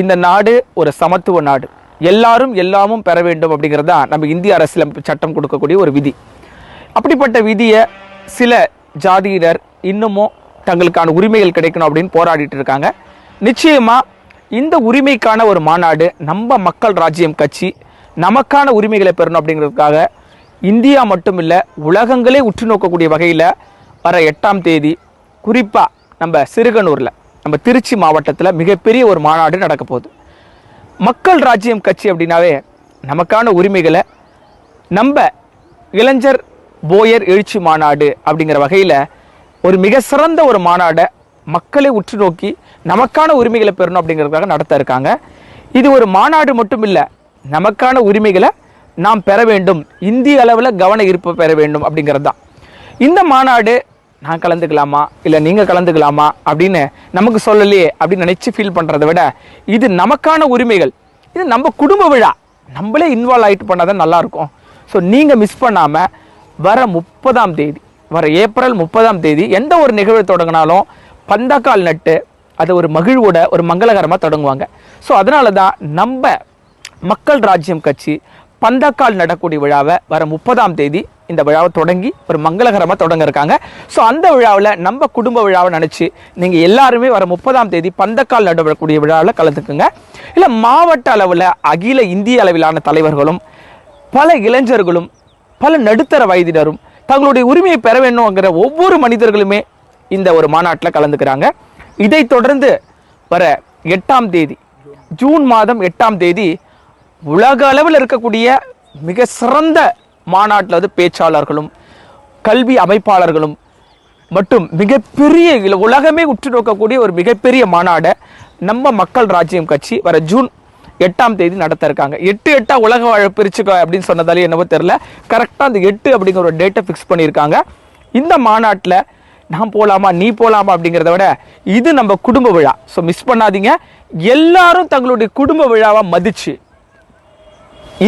இந்த நாடு ஒரு சமத்துவ நாடு. எல்லாரும் எல்லாமும் பெற வேண்டும் அப்படிங்கிறது தான் நம்ம இந்திய அரசியலமைப்பு சட்டம் கொடுக்கக்கூடிய ஒரு விதி. அப்படிப்பட்ட விதியை சில ஜாதியினர் இன்னமும் தங்களுக்கான உரிமைகள் கிடைக்கணும் அப்படின்னு போராடிட்டு இருக்காங்க. நிச்சயமாக இந்த உரிமைக்கான ஒரு மாநாடு நம்ம மக்கள் ராஜ்யம் கட்சி நமக்கான உரிமைகளை பெறணும் அப்படிங்கிறதுக்காக இந்தியா மட்டும் இல்லை உலகங்களே உற்று நோக்கக்கூடிய வகையில் வர எட்டாம் தேதி குறிப்பாக நம்ம சிறுகனூரில் நம்ம திருச்சி மாவட்டத்தில் மிகப்பெரிய ஒரு மாநாடு நடக்க போகுது. மக்கள் ராஜ்யம் கட்சி அப்படின்னாவே நமக்கான உரிமைகளை நம்ம இளைஞர் போயர் எழுச்சி மாநாடு அப்படிங்கிற வகையில் ஒரு மிக சிறந்த ஒரு மாநாடை மக்களை உற்று நோக்கி நமக்கான உரிமைகளை பெறணும் அப்படிங்கிறதுக்காக நடத்த இருக்காங்க. இது ஒரு மாநாடு மட்டும் இல்லை நமக்கான உரிமைகளை நாம் பெற வேண்டும். இந்திய அளவில் கவன ஈர்ப்பு பெற வேண்டும் அப்படிங்கிறது தான் இந்த மாநாடு நான் கலந்துக்கலாமா? இல்லை நீங்கள் கலந்துக்கலாமா? அப்படின்னு நமக்கு சொல்லலையே அப்படின்னு நினச்சி ஃபீல் பண்ணுறத விட இது நமக்கான உரிமைகள். இது நம்ம குடும்ப விழா. நம்மளே இன்வால்வ் ஆகிட்டு பண்ணால் தான் நல்லாயிருக்கும். ஸோ நீங்கள் மிஸ் பண்ணாமல் வர முப்பதாம் தேதி வர ஏப்ரல் முப்பதாம் தேதி எந்த ஒரு நிகழ்வு தொடங்கினாலும் பந்தக்கால் நட்டு அதை ஒரு மகிழ்வோட ஒரு மங்களகரமாக தொடங்குவாங்க. ஸோ அதனால தான் நம்ம மக்கள் ராஜ்யம் கட்சி பந்தக்கால் நடக்கூடிய விழாவை வர முப்பதாம் தேதி இந்த விழாவை தொடங்கி ஒரு மங்களகரமாக தொடங்க இருக்காங்க ஸோ அந்த விழாவில் நம்ம குடும்ப விழாவை நினச்சி நீங்கள் எல்லாருமே வர முப்பதாம் தேதி பந்தக்கால் நடக்கூடிய விழாவில் கலந்துக்குங்க. இல்லை மாவட்ட அளவில் அகில இந்திய அளவிலான தலைவர்களும் பல இளைஞர்களும் பல நடுத்தர வயதினரும் தங்களுடைய உரிமையை பெற வேணுங்கிற ஒவ்வொரு மனிதர்களுமே இந்த ஒரு மாநாட்டில் கலந்துக்கிறாங்க. இதை தொடர்ந்து வர எட்டாம் தேதி ஜூன் மாதம் எட்டாம் தேதி உலக அளவில் இருக்கக்கூடிய மிக சிறந்த மாநாட்டில் வந்து பேச்சாளர்களும் கல்வி அமைப்பாளர்களும் மற்றும் மிகப்பெரிய உலகமே உற்று நோக்கக்கூடிய ஒரு மிகப்பெரிய மாநாடை நம்ம மக்கள் ராஜ்யம் கட்சி வர ஜூன் எட்டாம் தேதி நடத்த இருக்காங்க. எட்டு எட்டா உலக வாழ பிரிச்சுக்க அப்படின்னு சொன்னதாலே என்னவோ தெரில கரெக்டாக அந்த எட்டு அப்படிங்கிற ஒரு டேட்டை ஃபிக்ஸ் பண்ணியிருக்காங்க. இந்த மாநாட்டில் நான் போகலாமா நீ போகலாமா அப்படிங்கிறத விட இது நம்ம குடும்ப விழா. ஸோ மிஸ் பண்ணாதீங்க. எல்லாரும் தங்களுடைய குடும்ப விழாவை மதித்து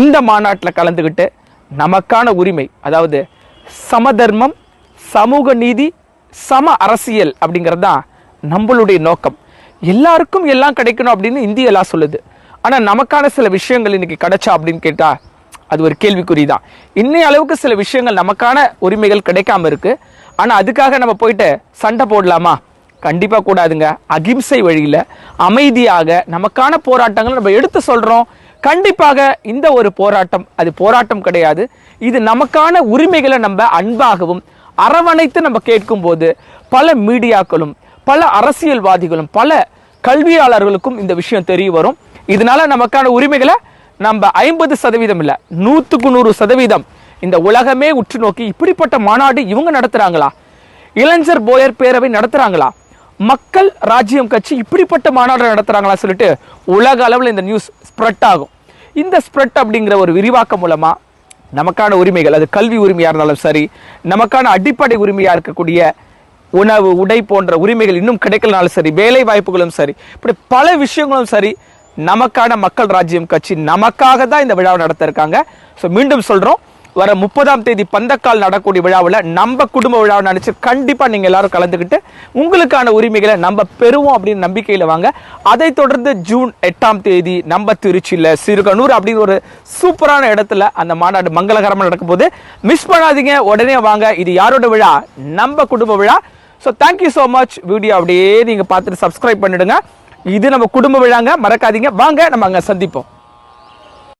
இந்த மாநாட்டில் கலந்துக்கிட்டு நமக்கான உரிமை அதாவது சமதர்மம் சமூக நீதி சம அரசியல் அப்படிங்கிறது தான் நம்மளுடைய நோக்கம். எல்லாருக்கும் எல்லாம் கிடைக்கணும் அப்படின்னு இந்திய எல்லாம் சொல்லுது. ஆனால் நமக்கான சில விஷயங்கள் இன்னைக்கு கிடைச்சா அப்படின்னு கேட்டால் அது ஒரு கேள்விக்குறி தான் இன்னைய அளவுக்கு சில விஷயங்கள் நமக்கான உரிமைகள் கிடைக்காம இருக்கு. ஆனால் அதுக்காக நம்ம போயிட்டு சண்டை போடலாமா? கண்டிப்பாக கூடாதுங்க. அகிம்சை வழியில் அமைதியாக நமக்கான போராட்டங்களை நம்ம எடுத்து சொல்கிறோம் கண்டிப்பாக இந்த ஒரு போராட்டம் அது போராட்டம் கிடையாது. இது நமக்கான உரிமைகளை நம்ம அன்பாகவும் அரவணைத்து நம்ம கேட்கும்போது பல மீடியாக்களும் பல அரசியல்வாதிகளும் பல கல்வியாளர்களுக்கும் இந்த விஷயம் தெரிய வரும். இதனால நமக்கான உரிமைகளை நம்ம ஐம்பது சதவீதம் இல்லை நூற்றுக்கு நூறு சதவீதம் இந்த உலகமே உற்று நோக்கி இப்படிப்பட்ட மாநாடு இவங்க நடத்துகிறாங்களா இளைஞர் போயர் பேரவை நடத்துகிறாங்களா மக்கள் ராஜ்யம் கட்சி இப்படிப்பட்ட மாநாடு நடத்துகிறாங்களா சொல்லிட்டு உலக அளவில் இந்த நியூஸ் ஸ்ப்ரெட் ஆகும். இந்த ஸ்ப்ரெட் அப்படிங்கிற ஒரு விரிவாக்கம் மூலமாக நமக்கான உரிமைகள் அது கல்வி உரிமையாக இருந்தாலும் சரி நமக்கான அடிப்படை உரிமையாக இருக்கக்கூடிய உணவு உடை போன்ற உரிமைகள் இன்னும் கிடைக்கலனாலும் சரி வேலை வாய்ப்புகளும் சரி இப்படி பல விஷயங்களும் சரி நமக்கான மக்கள் ராஜ்யம் கட்சி நமக்காக தான் இந்த விழாவை நடத்த இருக்காங்க ஸோ மீண்டும் சொல்கிறோம் வர முப்பதாம் தேதி பந்தக்கால் நடக்கூடிய விழாவில் நம்ம குடும்ப விழாவை நினச்சி கண்டிப்பாக நீங்கள் எல்லாரும் கலந்துக்கிட்டு உங்களுக்கான உரிமைகளை நம்ம பெறுவோம் அப்படின்னு நம்பிக்கையில் வாங்க. அதை தொடர்ந்து ஜூன் எட்டாம் தேதி நம்ம திருச்சியில் சிறுகனூர் அப்படின்னு ஒரு சூப்பரான இடத்துல அந்த மாநாடு மங்களகரமாக நடக்கும் போது மிஸ் பண்ணாதீங்க. உடனே வாங்க. இது யாரோட விழா? நம்ம குடும்ப விழா. So thank you so much video அப்படியே நீங்கள் பார்த்துட்டு சப்ஸ்கிரைப் பண்ணிடுங்க. இது நம்ம குடும்ப விழாங்க. மறக்காதீங்க. வாங்க நம்ம அங்கே சந்திப்போம்.